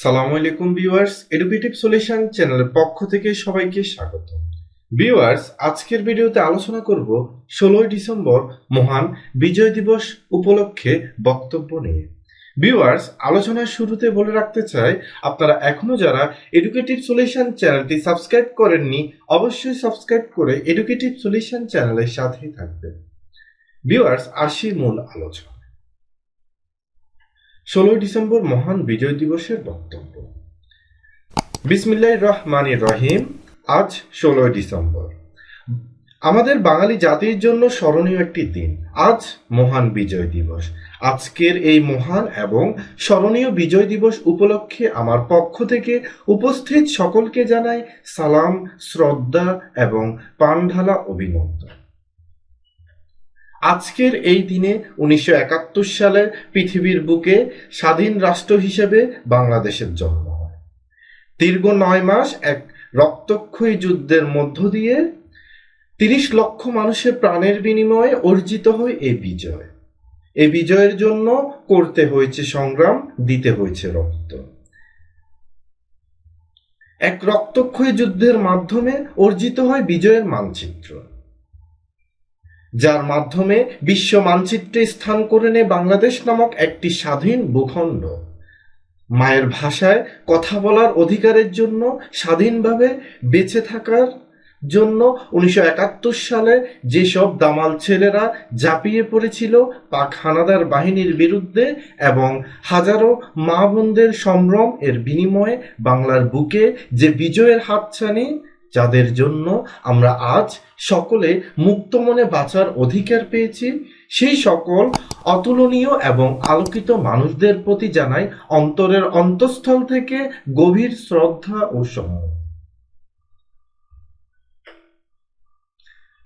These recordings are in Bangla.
সালামু আলাইকুম ভিউয়ার্স এডুকেটিভ সলিউশন চ্যানেলের পক্ষ থেকে সবাইকে স্বাগত ভিউয়ার্স, আজকের ভিডিওতে আলোচনা করব ষোলোই ডিসেম্বর মহান বিজয় দিবস উপলক্ষে বক্তব্য নিয়ে। ভিউয়ার্স, আলোচনার শুরুতে বলে রাখতে চাই, আপনারা এখনও যারা এডুকেটিভ সলিউশন চ্যানেলটি সাবস্ক্রাইব করেননি, অবশ্যই সাবস্ক্রাইব করে এডুকেটিভ সলিউশন চ্যানেলের সাথেই থাকবেন। ভিউয়ার্স, আসি মূল আলোচনা। ষোলোই ডিসেম্বর মহান বিজয় দিবসের বক্তব্য। বিসমিল্লাহ রহমানির রহিম, আজ ষোলোই ডিসেম্বর। আমাদের বাঙালি জাতির জন্য স্মরণীয় একটি দিন, আজ মহান বিজয় দিবস। আজকের এই মহান এবং স্মরণীয় বিজয় দিবস উপলক্ষে আমার পক্ষ থেকে উপস্থিত সকলকে জানাই সালাম, শ্রদ্ধা এবং পানঢালা অভিনন্দন। আজকের এই দিনে উনিশশো একাত্তর সালে পৃথিবীর বুকে স্বাধীন রাষ্ট্র হিসেবে বাংলাদেশের জন্ম হয়। দীর্ঘ নয় মাস এক রক্তক্ষয়ী যুদ্ধের মধ্য দিয়ে তিরিশ লক্ষ মানুষের প্রাণের বিনিময়ে অর্জিত হয় এই বিজয়। এই বিজয়ের জন্য করতে হয়েছে সংগ্রাম, দিতে হয়েছে রক্ত। এক রক্তক্ষয়ী যুদ্ধের মাধ্যমে অর্জিত হয় বিজয়ের মানচিত্র। যার মাধ্যমে বিশ্ব মানচিত্রে স্থান করে নেয় বাংলাদেশ নামক একটি স্বাধীন ভূখণ্ড। মায়ের ভাষায় কথা বলার অধিকারের জন্য, স্বাধীনভাবে বেঁচে থাকার জন্য উনিশশো একাত্তর সালে যেসব দামাল ছেলেরা ঝাঁপিয়ে পড়েছিল পাক হানাদার বাহিনীর বিরুদ্ধে এবং হাজারো মা বোনদের সম্ভ্রম এর বিনিময়ে বাংলার বুকে যে বিজয়ের হাতছানি যাদের জন্য আমরা আজ সকলে মুক্ত মনে বাঁচার অধিকার পেয়েছি, সেই সকল অতুলনীয় এবং আলোকিত মানুষদের প্রতি জানাই অন্তরের অন্তঃস্থল থেকে গভীর শ্রদ্ধা ও সম্মান।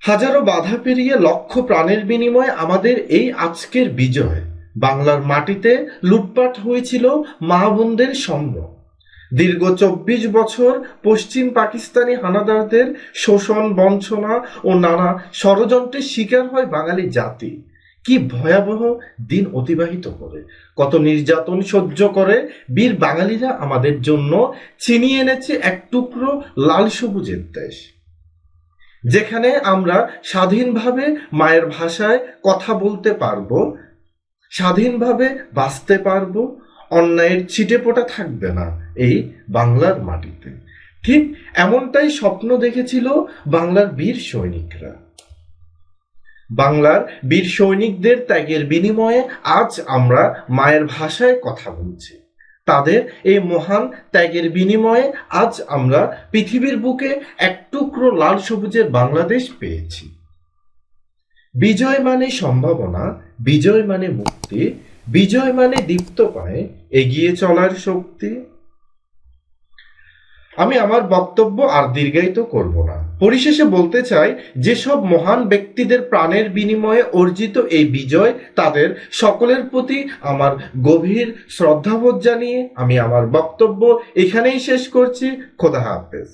হাজারো বাধা পেরিয়ে লক্ষ প্রাণের বিনিময়ে আমাদের এই আজকের বিজয়। বাংলার মাটিতে লুটপাট হয়েছিল মা বোনদের সম্ভ্রম দীর্ঘ চব্বিশ বছর পশ্চিম পাকিস্তানি হানাদারদের শোষণ, বঞ্চনা ও নানা ষড়যন্ত্রের শিকার হয় বাঙালি জাতি। কি ভয়াবহ দিন অতিবাহিত করে। কত নির্যাতন সহ্য করে বীর বাঙালিরা আমাদের জন্য ছিনিয়ে এনেছে এক টুকরো লাল সবুজের দেশ। যেখানে আমরা স্বাধীনভাবে মায়ের ভাষায় কথা বলতে পারব, স্বাধীনভাবে বাঁচতে পারব, অন্যায়ের ছিটে পোটা থাকবে না। এই বাংলার মাটিতে। ঠিক এমনটাই স্বপ্ন দেখেছিল বাংলার বীর সৈনিকরা। বাংলার বীর সৈনিকদের ত্যাগের বিনিময়ে আজ আমরা মায়ের ভাষায় কথা বলছি। তাদের এই মহান ত্যাগের বিনিময়ে আজ আমরা পৃথিবীর বুকে এক টুকরো লাল সবুজের বাংলাদেশ পেয়েছি। বিজয় মানে সম্ভাবনা, বিজয় মানে মুক্তি, বিজয় মানে দীপ্ত পায় এগিয়ে চলার শক্তি। আমি আমার বক্তব্য আর দীর্ঘায়িত করব না। পরিশেষে বলতে চাই, যেসব মহান ব্যক্তিদের প্রাণের বিনিময়ে অর্জিত এই বিজয়, তাদের সকলের প্রতি আমার গভীর শ্রদ্ধাবোধ জানিয়ে আমি আমার বক্তব্য এখানেই শেষ করছি। খোদা হাফেজ।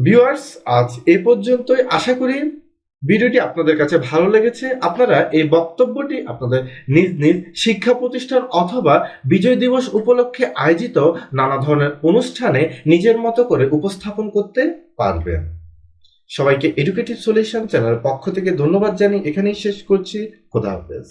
ভিউয়ার্স, আজ এ পর্যন্তই। আশা করি ভিডিওটি আপনাদের কাছে ভালো লেগেছে, আপনারা এই বক্তব্যটি আপনাদের নিজ নিজ শিক্ষা প্রতিষ্ঠান অথবা বিজয় দিবস উপলক্ষে আয়োজিত নানা ধরনের অনুষ্ঠানে নিজের মতো করে উপস্থাপন করতে পারবেন। সবাইকে এডুকেটিভ সলিউশন চ্যানেলের পক্ষ থেকে ধন্যবাদ জানিয়ে এখানেই শেষ করছি। খোদা হাফেজ।